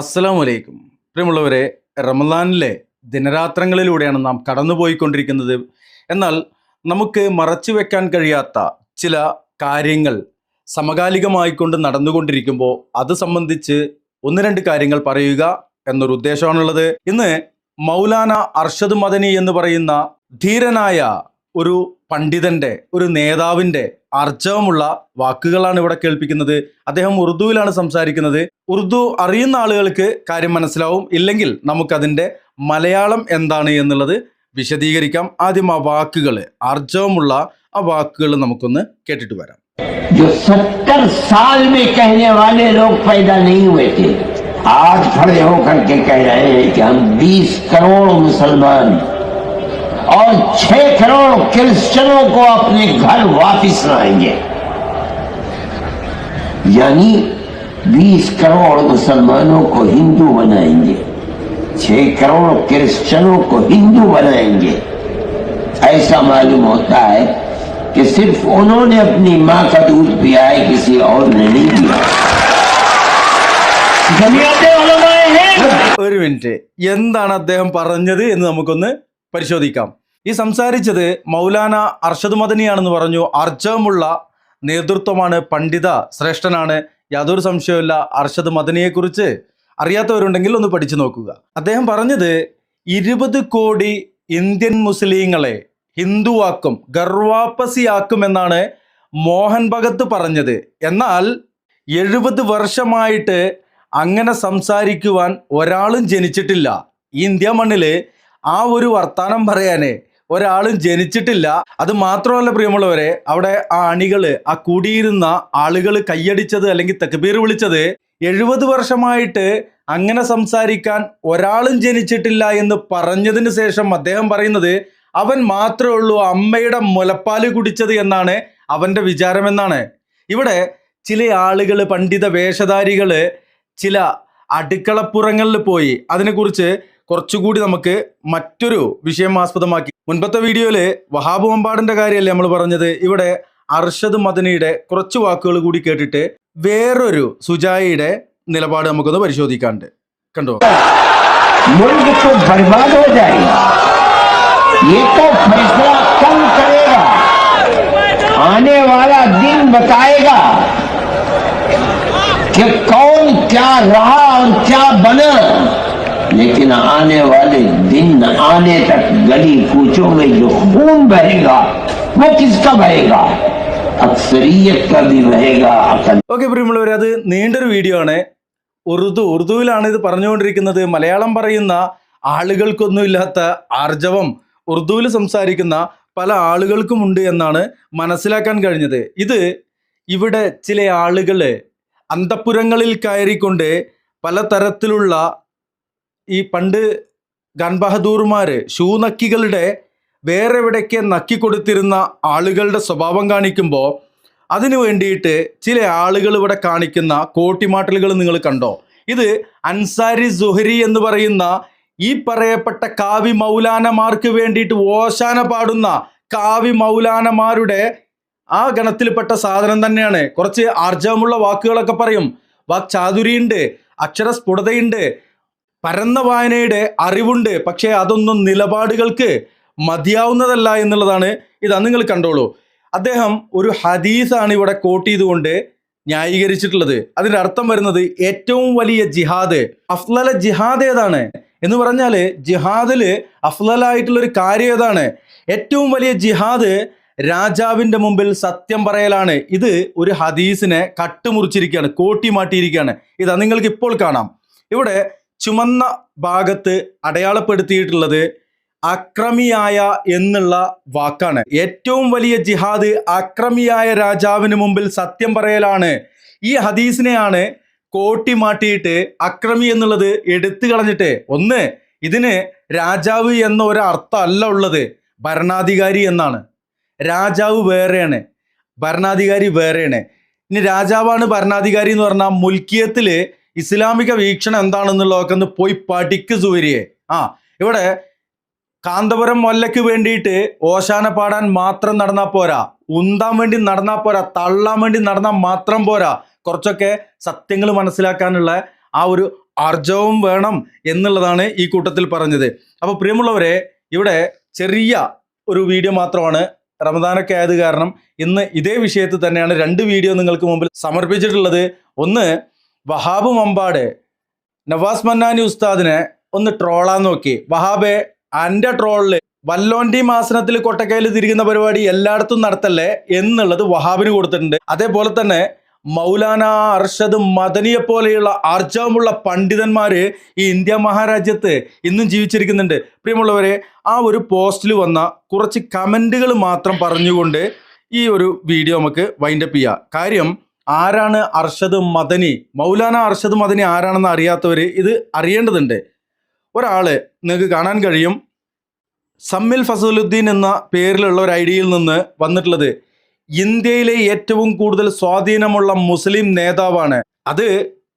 അസ്സലാമലൈക്കും. പ്രിയമുള്ളവരെ റമദാനിലെ ദിനരാത്രങ്ങളിലൂടെയാണ് നാം കടന്നുപോയിക്കൊണ്ടിരിക്കുന്നത്. എന്നാൽ നമുക്ക് മറച്ചു വെക്കാൻ കഴിയാത്ത ചില കാര്യങ്ങൾ സമകാലികമായിക്കൊണ്ട് നടന്നുകൊണ്ടിരിക്കുമ്പോൾ അത് സംബന്ധിച്ച് ഒന്ന് രണ്ട് കാര്യങ്ങൾ പറയുക എന്നൊരു ഉദ്ദേശമാണുള്ളത്. ഇന്ന് മൗലാന അർഷദ് മദനി എന്ന് പറയുന്ന ധീരനായ ഒരു പണ്ഡിതന്റെ ഒരു നേതാവിന്റെ അർജവമുള്ള വാക്കുകളാണ് ഇവിടെ കേൾപ്പിക്കുന്നത് അദ്ദേഹം ഉറുദുവിലാണ് സംസാരിക്കുന്നത് ഉറുദു അറിയുന്ന ആളുകൾക്ക് കാര്യം മനസ്സിലാവും ഇല്ലെങ്കിൽ നമുക്കതിൻ്റെ മലയാളം എന്താണ് എന്നുള്ളത് വിശദീകരിക്കാം ആദ്യം ആ വാക്കുകൾ ആർജവമുള്ള ആ വാക്കുകൾ നമുക്കൊന്ന് കേട്ടിട്ട് വരാം जो सत्तर साल में कहने वाले लोग पैदा नहीं हुए थे आज खड़े होकर के कह रहे हैं कि हम 20 करोड़ मुसलमान और 6 करोड़ क्रिश्चियनों को अपने घर वापस लाएंगे यानी 20 करोड़ मुसलमानों को हिंदू बनाएंगे 6 करोड़ क्रिश्चियनों को हिंदू बनाएंगे ऐसा मालूम होता है कि सिर्फ उन्होंने अपनी माँ का दूध पिया है किसी और ने नहीं पिया जमीयत उलमाए हैं ഒരു മിനിറ്റ് എന്താണ് അദ്ദേഹം പറഞ്ഞത് എന്ന് നമുക്കൊന്ന് പരിശോധിക്കാം ഈ സംസാരിച്ചത് മൗലാന അർഷദ് മദനിയാണെന്ന് പറഞ്ഞു. അർജവമുള്ള നേതൃത്വമാണ് പണ്ഡിത ശ്രേഷ്ഠനാണ്. യാതൊരു സംശയവുമില്ല. അർഷദ് മദനിയെക്കുറിച്ച് അറിയാത്തവരുണ്ടെങ്കിൽ ഒന്ന് പഠിച്ചു നോക്കുക. അദ്ദേഹം പറഞ്ഞത് ഇരുപത് കോടി ഇന്ത്യൻ മുസ്ലിങ്ങളെ ഹിന്ദുവാക്കും ഗർവാപ്പസിയാക്കും എന്നാണ് മോഹൻ ഭഗത്ത് പറഞ്ഞത്. എന്നാൽ എഴുപത് വർഷമായിട്ട് അങ്ങനെ സംസാരിക്കുവാൻ ഒരാളും ജനിച്ചിട്ടില്ല. ഈ ഇന്ത്യ മണ്ണിൽ ആ ഒരു വർത്തമാനം പറയാനേ ഒരാളും ജനിച്ചിട്ടില്ല. അത് മാത്രമല്ല പ്രിയമുള്ളവരെ അവിടെ ആ അണികൾ ആ കൂടിയിരുന്ന ആളുകൾ കൈയടിച്ചത് അല്ലെങ്കിൽ തക്ബീർ വിളിച്ചത് എഴുപത് വർഷമായിട്ട് അങ്ങനെ സംസാരിക്കാൻ ഒരാളും ജനിച്ചിട്ടില്ല എന്ന് പറഞ്ഞതിന് ശേഷം അദ്ദേഹം പറയുന്നത് അവൻ മാത്രമേ ഉള്ളൂ അമ്മയുടെ മുലപ്പാൽ കുടിച്ചത് എന്നാണ് അവന്റെ വിചാരമെന്നാണ്. ഇവിടെ ചില ആളുകൾ പണ്ഡിത വേഷധാരികൾ ചില അടുക്കളപ്പുറങ്ങളിൽ പോയി. അതിനെക്കുറിച്ച് കുറച്ചുകൂടി നമുക്ക് മറ്റൊരു വിഷയം ആസ്പദമാക്കി മുൻപത്തെ വീഡിയോയില് വഹാബ് മമ്പാടിന്റെ കാര്യമല്ലേ നമ്മൾ പറഞ്ഞത് ഇവിടെ അർഷദ് മദനിയുടെ കുറച്ച് വാക്കുകൾ കൂടി കേട്ടിട്ട് വേറൊരു സുജായിയുടെ നിലപാട് നമുക്കൊന്ന് പരിശോധിക്കാണ്ട് കണ്ടോ मुल्क तो बर्बाद हो जाएगा ये तो फैसला कल करेगा आने वाला दिन बताएगा कि कौन क्या रहा और क्या बना लेकिन आने वाले दिन आने तक गली कूचों में जो खून बहेगा वो किसका बहेगा अक्सरियत का भी बहेगा अकल ഓക്കെ പ്രിയമുള്ളവർ അത് നീണ്ടൊരു വീഡിയോ ആണ് ഉറുദു ഉറുദുവിലാണ് ഇത് പറഞ്ഞുകൊണ്ടിരിക്കുന്നത് മലയാളം പറയുന്ന ആളുകൾക്കൊന്നും ഇല്ലാത്ത ആർജവം ഉറുദുവിൽ സംസാരിക്കുന്ന പല ആളുകൾക്കുമുണ്ട് എന്നാണ് മനസ്സിലാക്കാൻ കഴിഞ്ഞത് ഇത് ഇവിടെ ചില ആളുകൾ അന്തപ്പുരങ്ങളിൽ കയറിക്കൊണ്ട് പലതരത്തിലുള്ള ഈ പണ്ട് ഖാൻ ബഹദൂർമാർ ഷൂ നക്കികളുടെ വേറെ എവിടേക്ക് നക്കി കൊടുത്തിരുന്ന ആളുകളുടെ സ്വഭാവം കാണിക്കുമ്പോൾ അതിനു വേണ്ടിയിട്ട് ചില ആളുകൾ ഇവിടെ കാണിക്കുന്ന കോട്ടിമാട്ടലുകൾ നിങ്ങൾ കണ്ടോ? ഇത് അൻസാരി സുഹരി എന്ന് പറയുന്ന ഈ പറയപ്പെട്ട കാവി മൗലാനമാർക്ക് വേണ്ടിയിട്ട് ഓശാന പാടുന്ന കാവി മൗലാനമാരുടെ ആ ഗണത്തിൽപ്പെട്ട സാധനം തന്നെയാണ്. കുറച്ച് ആർജവമുള്ള വാക്കുകളൊക്കെ പറയും. വാക് ചാതുരിയുണ്ട് അക്ഷരസ്ഫുടതയുണ്ട് പരന്ന വായനയുടെ അറിവുണ്ട്. പക്ഷേ അതൊന്നും നിലപാടുകൾക്ക് മതിയാവുന്നതല്ല എന്നുള്ളതാണ് ഇതാ നിങ്ങൾ കണ്ടോളൂ. അദ്ദേഹം ഒരു ഹദീസാണ് ഇവിടെ കോട്ട് ചെയ്തുകൊണ്ട് ന്യായീകരിച്ചിട്ടുള്ളത്. അതിന്റെ അർത്ഥം വരുന്നത് ഏറ്റവും വലിയ ജിഹാദ്. അഫ്ലല ജിഹാദ് ഏതാണ്? എന്ന് പറഞ്ഞാൽ ജിഹാദിൽ അഫ്ലലായിട്ടുള്ളൊരു കാര്യം ഏതാണ്? ഏറ്റവും വലിയ ജിഹാദ് രാജാവിന്റെ മുമ്പിൽ സത്യം പറയലാണ്. ഇത് ഒരു ഹദീസിനെ കട്ടുമുറിച്ചിരിക്കുകയാണ് കോട്ടി മാറ്റിയിരിക്കുകയാണ് ഇതാ നിങ്ങൾക്ക് ഇപ്പോൾ കാണാം. ഇവിടെ ചുമന്ന ഭാഗത്ത് അടയാളപ്പെടുത്തിയിട്ടുള്ളത് അക്രമിയായ എന്നുള്ള വാക്കാണ്. ഏറ്റവും വലിയ ജിഹാദ് അക്രമിയായ രാജാവിന് മുമ്പിൽ സത്യം പറയലാണ്. ഈ ഹദീസിനെയാണ് കോട്ടി മാറ്റിയിട്ട് അക്രമി എന്നുള്ളത് എടുത്തു കളഞ്ഞിട്ട്. ഒന്ന് ഇതിന് രാജാവ് എന്ന ഒരു അർത്ഥമല്ല ഉള്ളത്. ഭരണാധികാരി എന്നാണ്. രാജാവ് വേറെയാണ്. ഭരണാധികാരി വേറെയാണ്. ഇനി രാജാവാണ് ഭരണാധികാരി എന്ന് പറഞ്ഞാൽ മുൽക്കിയത്തിൽ ഇസ്ലാമിക വീക്ഷണം എന്താണെന്നുള്ളതൊക്കെ ഒന്ന് പോയി പഠിക്ക് സൂര്യെ. ആ ഇവിടെ കാന്തപുരം മൊല്ലയ്ക്ക് വേണ്ടിയിട്ട് ഓശാന പാടാൻ മാത്രം നടന്നാൽ പോരാ. ഉന്താൻ വേണ്ടി നടന്നാൽ പോരാ. തള്ളാൻ വേണ്ടി നടന്നാൽ മാത്രം പോരാ. കുറച്ചൊക്കെ സത്യങ്ങൾ മനസ്സിലാക്കാനുള്ള ആ ഒരു അർജവും വേണം എന്നുള്ളതാണ് ഈ കൂട്ടത്തിൽ പറഞ്ഞത്. അപ്പോൾ പ്രിയമുള്ളവരെ ഇവിടെ ചെറിയ ഒരു വീഡിയോ മാത്രമാണ്. റമദാനൊക്കെ ആയത് കാരണം ഇന്ന് ഇതേ വിഷയത്തിൽ തന്നെയാണ് രണ്ട് വീഡിയോ നിങ്ങൾക്ക് മുമ്പിൽ സമർപ്പിച്ചിട്ടുള്ളത്. ഒന്ന് വഹാബ് മമ്പാട്. നവാസ് മന്നാനി ഉസ്താദിനെ ഒന്ന് ട്രോളാൻ നോക്കി. വഹാബെ അന്റെ ട്രോളിൽ വല്ലോണ്ടി ആസനത്തിൽ കൊട്ടക്കയിൽ തിരിക്കുന്ന പരിപാടി എല്ലായിടത്തും നടത്തല്ലേ എന്നുള്ളത് വഹാബിന് കൊടുത്തിട്ടുണ്ട്. അതേപോലെ തന്നെ മൗലാന അർഷദ് മദനിയെ പോലെയുള്ള ആർജവമുള്ള പണ്ഡിതന്മാര് ഈ ഇന്ത്യ മഹാരാജ്യത്ത് ഇന്നും ജീവിച്ചിരിക്കുന്നുണ്ട്. പ്രിയമുള്ളവരെ ആ ഒരു പോസ്റ്റിൽ വന്ന കുറച്ച് കമന്റുകൾ മാത്രം പറഞ്ഞുകൊണ്ട് ഈ ഒരു വീഡിയോ നമുക്ക് വൈൻഡപ്പ് ചെയ്യാം. കാര്യം ആരാണ് അർഷദ് മദനി? മൗലാന അർഷദ് മദനി ആരാണെന്ന് അറിയാത്തവർ ഇത് അറിയേണ്ടതുണ്ട്. ഒരാൾ നിങ്ങൾക്ക് കാണാൻ കഴിയും. സമ്മിൽ ഫസലുദ്ദീൻ എന്ന പേരിലുള്ള ഒരു ഐഡിയയിൽ നിന്ന് വന്നിട്ടുള്ളത് ഇന്ത്യയിലെ ഏറ്റവും കൂടുതൽ സ്വാധീനമുള്ള മുസ്ലിം നേതാവാണ്. അത്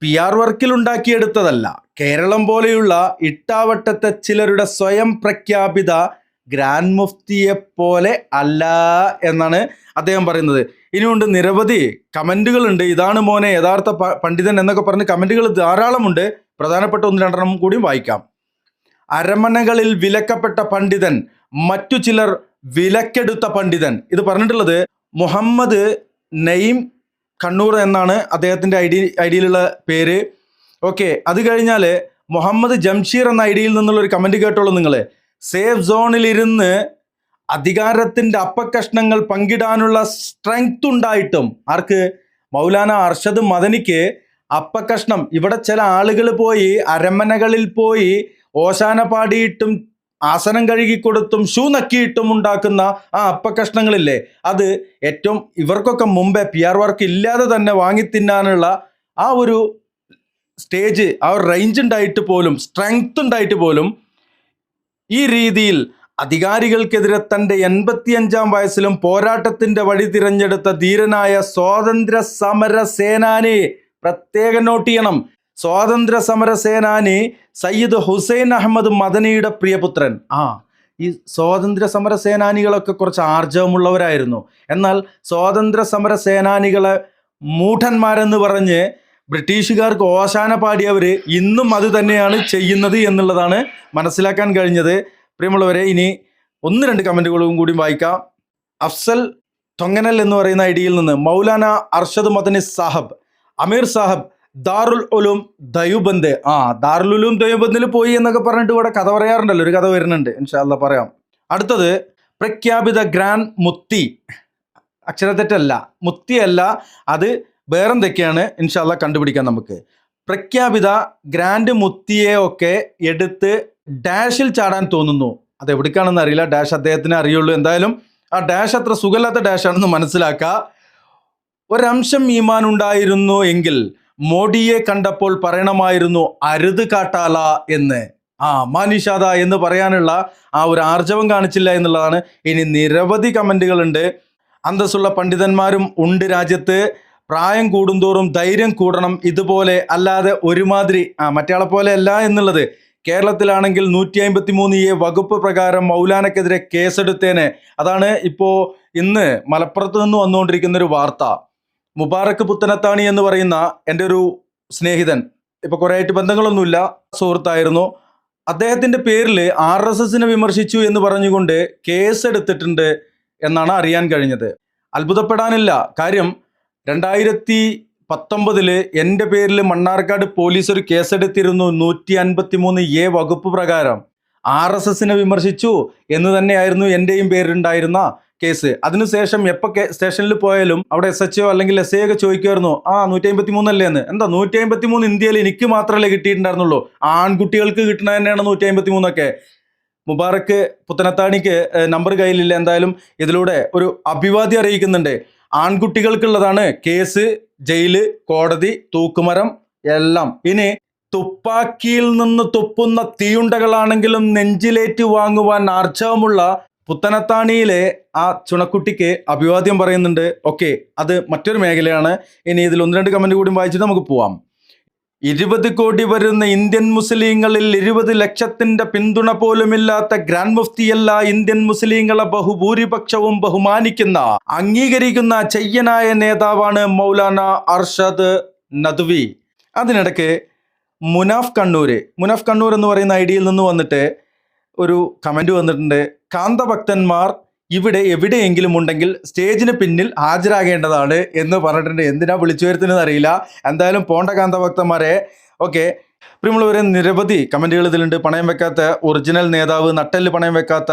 പി ആർ വർക്കിൽ ഉണ്ടാക്കിയെടുത്തതല്ല. കേരളം പോലെയുള്ള ഇട്ടാവട്ടത്തെ ചിലരുടെ സ്വയം പ്രഖ്യാപിത ഗ്രാൻഡ് മുഫ്തിയെ പോലെ അല്ല എന്നാണ് അദ്ദേഹം പറയുന്നത്. ഇനിയുണ്ട് നിരവധി കമന്റുകളുണ്ട്. ഇതാണ് മോനെ യഥാർത്ഥ പണ്ഡിതൻ എന്നൊക്കെ പറഞ്ഞ് കമന്റുകൾ ധാരാളമുണ്ട്. പ്രധാനപ്പെട്ട ഒന്ന് രണ്ടെണ്ണം കൂടിയും വായിക്കാം. അരമനകളിൽ വിലക്കപ്പെട്ട പണ്ഡിതൻ മറ്റു ചിലർ വിലക്കെടുത്ത പണ്ഡിതൻ. ഇത് പറഞ്ഞിട്ടുള്ളത് മുഹമ്മദ് നയിം കണ്ണൂർ എന്നാണ് അദ്ദേഹത്തിന്റെ ഐ ഡി ഐ ഡിയിലുള്ള പേര്. ഓക്കെ അത് കഴിഞ്ഞാൽ മുഹമ്മദ് ജംഷീർ എന്ന ഐ ഡിയിൽ നിന്നുള്ള ഒരു കമന്റ് കേട്ടോളൂ നിങ്ങൾ സേഫ് സോണിലിരുന്ന് അധികാരത്തിന്റെ അപ്പക്കഷ്ണങ്ങൾ പങ്കിടാനുള്ള സ്ട്രെങ്ത് ഉണ്ടായിട്ടും ആർക്ക്? മൗലാന അർഷദ് മദനിക്ക് അപ്പക്കഷ്ണം ഇവിടെ ചില ആളുകൾ പോയി അരമനകളിൽ പോയി ഓശാന പാടിയിട്ടും ആസനം കഴുകിക്കൊടുത്തും ഷൂ നക്കിയിട്ടും ഉണ്ടാക്കുന്ന ആ അപ്പക്കഷ്ണങ്ങളില്ലേ അത് ഏറ്റവും ഇവർക്കൊക്കെ മുമ്പേ പി ആർ വർക്ക് ഇല്ലാതെ തന്നെ വാങ്ങി തിന്നാനുള്ള ആ ഒരു സ്റ്റേജ് ആ ഒരു റേഞ്ച് ഉണ്ടായിട്ട് പോലും സ്ട്രെങ്ത് ഉണ്ടായിട്ട് പോലും ഈ രീതിയിൽ അധികാരികൾക്കെതിരെ തന്റെ എൺപത്തിയഞ്ചാം വയസ്സിലും പോരാട്ടത്തിന്റെ വഴി തിരഞ്ഞെടുത്ത ധീരനായ സ്വാതന്ത്ര്യ സമര സേനാനി പ്രത്യേക നോട്ട് ചെയ്യണം. സ്വാതന്ത്ര്യ സമര സേനാനി സയ്യിദ് ഹുസൈൻ അഹമ്മദ് മദനിയുടെ പ്രിയപുത്രൻ. ആ ഈ സ്വാതന്ത്ര്യ സമര സേനാനികളൊക്കെ കുറച്ച് ആർജവമുള്ളവരായിരുന്നു. എന്നാൽ സ്വാതന്ത്ര്യ സമര സേനാനികളെ മൂഢന്മാരെന്ന് പറഞ്ഞ് ബ്രിട്ടീഷുകാർക്ക് ഓശാന പാടിയവർ ഇന്നും അത് തന്നെയാണ് ചെയ്യുന്നത് എന്നുള്ളതാണ് മനസ്സിലാക്കാൻ കഴിഞ്ഞത്. പ്രിയമുള്ളവരെ ഇനി ഒന്ന് രണ്ട് കമന്റുകളും കൂടി വായിക്കാം. അഫ്സൽ തൊങ്ങനൽ എന്ന് പറയുന്ന ഐഡിയിൽ നിന്ന് മൗലാന അർഷദ് മദനി സാഹബ് അമീർ സാഹബ് ദാറുൽ ഉലൂം ദയുബന്ദ്. ആ ദാറുൽ ഉലൂം ദയുബന്ദിൽ പോയി എന്നൊക്കെ പറഞ്ഞിട്ട് ഇവിടെ കഥ പറയാറുണ്ടല്ലോ. ഒരു കഥ വരുന്നുണ്ട്. ഇൻഷാല്ല പറയാം. അടുത്തത് പ്രഖ്യാപിത ഗ്രാൻഡ് മുത്തി. അക്ഷരത്തെറ്റല്ല. മുത്തിയല്ല അത് വേറെന്തൊക്കെയാണ് ഇൻഷാല്ല കണ്ടുപിടിക്കാം നമുക്ക്? പ്രഖ്യാപിത ഗ്രാൻഡ് മുത്തിയെ ഒക്കെ എടുത്ത് ഡാഷിൽ ചാടാൻ തോന്നുന്നു. അത് എവിടേക്കാണെന്ന് അറിയില്ല. ഡാഷ് അദ്ദേഹത്തിന് അറിയുള്ളൂ. എന്തായാലും ആ ഡാഷ് അത്ര സുഖമില്ലാത്ത ഡാഷാണെന്ന് മനസ്സിലാക്കുക. ഒരംശം ഈമാൻ ഉണ്ടായിരുന്നു എങ്കിൽ മോഡിയെ കണ്ടപ്പോൾ പറയണമായിരുന്നു അരുത് കാട്ടാല എന്ന്. ആ മാനിഷാദ എന്ന് പറയാനുള്ള ആ ഒരു ആർജവം കാണിച്ചില്ല എന്നുള്ളതാണ്. ഇനി നിരവധി കമന്റുകളുണ്ട് അന്തസ്സുള്ള പണ്ഡിതന്മാരും ഉണ്ട് രാജ്യത്ത്. പ്രായം കൂടുന്തോറും ധൈര്യം കൂടണം ഇതുപോലെ അല്ലാതെ ഒരുമാതിരി ആ മറ്റയാളെ പോലെ അല്ല എന്നുള്ളത്. കേരളത്തിലാണെങ്കിൽ നൂറ്റി അമ്പത്തി മൂന്ന് എ വകുപ്പ് പ്രകാരം മൗലാനക്കെതിരെ കേസെടുത്തേനെ. അതാണ് ഇപ്പോൾ ഇന്ന് മലപ്പുറത്ത് നിന്ന് വന്നുകൊണ്ടിരിക്കുന്ന ഒരു വാർത്ത. മുബാറക്ക് പുത്തനത്താണി എന്ന് പറയുന്ന എന്റെ ഒരു സ്നേഹിതൻ ഇപ്പൊ കുറെ ആയിട്ട് ബന്ധങ്ങളൊന്നുമില്ല സുഹൃത്തായിരുന്നു. അദ്ദേഹത്തിന്റെ പേരിൽ ആർ എസ് എസിനെ വിമർശിച്ചു എന്ന് പറഞ്ഞുകൊണ്ട് കേസെടുത്തിട്ടുണ്ട് എന്നാണ് അറിയാൻ കഴിഞ്ഞത്. അത്ഭുതപ്പെടാനില്ല. കാര്യം രണ്ടായിരത്തി പത്തൊമ്പതിൽ എന്റെ പേരിൽ മണ്ണാർക്കാട് പോലീസ് ഒരു കേസെടുത്തിരുന്നു നൂറ്റി അൻപത്തി മൂന്ന് എ വകുപ്പ് പ്രകാരം. ആർ എസ് എസിനെ വിമർശിച്ചു എന്ന് തന്നെയായിരുന്നു എന്റെയും പേരിലുണ്ടായിരുന്ന കേസ്. അതിനുശേഷം എപ്പോൾ സ്റ്റേഷനിൽ പോയാലും അവിടെ എസ് എച്ച് ഒ അല്ലെങ്കിൽ എസ് ഐ ഒക്കെ ചോദിക്കുമായിരുന്നു ആ നൂറ്റി അമ്പത്തി മൂന്നല്ലേ എന്ന്. എന്താ നൂറ്റി അമ്പത്തി മൂന്ന് ഇന്ത്യയിൽ എനിക്ക് മാത്രമല്ലേ കിട്ടിയിട്ടുണ്ടായിരുന്നുള്ളൂ? ആൺകുട്ടികൾക്ക് കിട്ടുന്ന തന്നെയാണ് നൂറ്റി അമ്പത്തി മൂന്നൊക്കെ മുബാറക്ക് പുത്തനത്താണിക്ക് നമ്പർ കയ്യിലില്ല എന്തായാലും. ഇതിലൂടെ ഒരു അഭിവാദ്യം അറിയിക്കുന്നുണ്ട്. ആൺകുട്ടികൾക്കുള്ളതാണ് കേസ് ജയിൽ കോടതി തൂക്കുമരം എല്ലാം. ഇനി തുപ്പാക്കിയിൽ നിന്ന് തുപ്പുന്ന തീയുണ്ടകളാണെങ്കിലും നെഞ്ചിലേറ്റ് വാങ്ങുവാൻ ആർജവമുള്ള പുത്തനത്താണിയിലെ ആ ചുണക്കുട്ടിക്ക് അഭിവാദ്യം പറയുന്നുണ്ട്. ഓക്കെ അത് മറ്റൊരു മേഖലയാണ്. ഇനി ഇതിൽ ഒന്ന് രണ്ട് കമന്റ് കൂടി വായിച്ചിട്ട് നമുക്ക് പോവാം. ഇരുപത് കോടി വരുന്ന ഇന്ത്യൻ മുസ്ലിങ്ങളിൽ ഇരുപത് ലക്ഷത്തിന്റെ പിന്തുണ പോലുമില്ലാത്ത ഗ്രാൻഡ് മുഫ്തിയല്ല ഇന്ത്യൻ മുസ്ലിങ്ങളെ ബഹുഭൂരിപക്ഷവും ബഹുമാനിക്കുന്ന അംഗീകരിക്കുന്ന ചെയ്യനായ നേതാവാണ് മൗലാന അർഷദ് നദ്വി. അതിനിടയ്ക്ക് മുനാഫ് കണ്ണൂര് മുനാഫ് കണ്ണൂർ എന്ന് പറയുന്ന ഐഡിയിൽ നിന്ന് വന്നിട്ട് ഒരു കമന്റ് വന്നിട്ടുണ്ട്. കാന്തഭക്തന്മാർ ഇവിടെ എവിടെയെങ്കിലും ഉണ്ടെങ്കിൽ സ്റ്റേജിന് പിന്നിൽ ഹാജരാകേണ്ടതാണ് എന്ന് പറഞ്ഞിട്ടുണ്ട്. എന്തിനാ വിളിച്ചു വരുത്തുന്നത് അറിയില്ല. എന്തായാലും പോണ്ട കാന്തഭക്തന്മാരെ. ഓക്കെ പ്രിയമുള്ളവരെ നിരവധി കമന്റുകൾ ഇതിലുണ്ട്. പണയം വെക്കാത്ത ഒറിജിനൽ നേതാവ് നട്ടൽ പണയം വെക്കാത്ത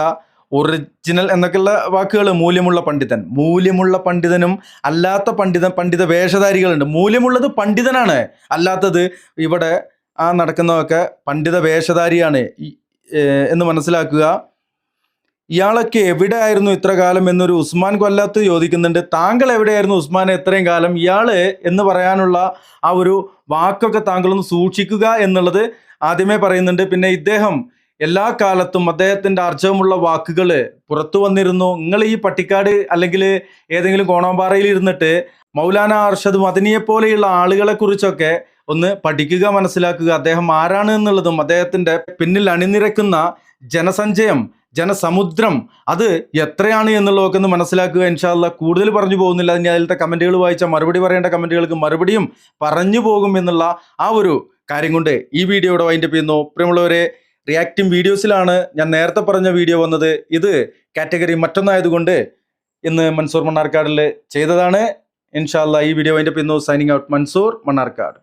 ഒറിജിനൽ എന്നൊക്കെയുള്ള വാക്കുകൾ മൂല്യമുള്ള പണ്ഡിതൻ. മൂല്യമുള്ള പണ്ഡിതനും അല്ലാത്ത പണ്ഡിതൻ പണ്ഡിത വേഷധാരികളുണ്ട്. മൂല്യമുള്ളത് പണ്ഡിതനാണ്. അല്ലാത്തത് ഇവിടെ ആ നടക്കുന്നതൊക്കെ പണ്ഡിത വേഷധാരിയാണ്. എന്ന് മനസ്സിലാക്കുക. ഇയാളൊക്കെ എവിടെയായിരുന്നു ഇത്ര കാലം എന്നൊരു ഉസ്മാൻ കൊല്ലാത്ത് ചോദിക്കുന്നുണ്ട്. താങ്കൾ എവിടെയായിരുന്നു ഉസ്മാൻ ഇത്രയും കാലം? ഇയാൾ എന്ന് പറയാനുള്ള ആ ഒരു വാക്കൊക്കെ താങ്കളൊന്ന് സൂക്ഷിക്കുക എന്നുള്ളത് ആദ്യമേ പറയുന്നുണ്ട്. പിന്നെ ഇദ്ദേഹം എല്ലാ കാലത്തും അദ്ദേഹത്തിന്റെ അർജവമുള്ള വാക്കുകൾ പുറത്തു വന്നിരുന്നു. നിങ്ങൾ ഈ പട്ടിക്കാട് അല്ലെങ്കിൽ ഏതെങ്കിലും കോണാമ്പാറയിൽ ഇരുന്നിട്ട് മൗലാന അർഷദ് മദനിയെ പോലെയുള്ള ആളുകളെ കുറിച്ചൊക്കെ ഒന്ന് പഠിക്കുക മനസ്സിലാക്കുക. അദ്ദേഹം ആരാണ് എന്നുള്ളതും അദ്ദേഹത്തിന്റെ പിന്നിൽ അണിനിരക്കുന്ന ജനസഞ്ചയം ജനസമുദ്രം അത് എത്രയാണ് എന്നുള്ളതൊക്കെ ഒന്ന് മനസ്സിലാക്കുക. ഇൻഷാല്ല കൂടുതൽ പറഞ്ഞു പോകുന്നില്ല. ഇനി അതിലത്തെ കമന്റുകൾ വായിച്ച മറുപടി പറയേണ്ട കമന്റുകൾക്ക് മറുപടിയും പറഞ്ഞു പോകും എന്നുള്ള ആ ഒരു കാര്യം കൊണ്ട് ഈ വീഡിയോ ഇവിടെ വൈൻഡപ്പ് ചെയ്യുന്നു. പ്രിയമുള്ളവരെ റിയാക്റ്റിംഗ് വീഡിയോസിലാണ് ഞാൻ നേരത്തെ പറഞ്ഞ വീഡിയോ വന്നത്. ഇത് കാറ്റഗറി മറ്റൊന്നായതുകൊണ്ട് ഇന്ന് മൻസൂർ മണ്ണാർക്കാടിൽ ചെയ്തതാണ്. ഇൻഷാല്ല ഈ വീഡിയോ വൈൻഡപ്പ് ചെയ്യുന്നു. Signing out Mansoor Mannarkkad.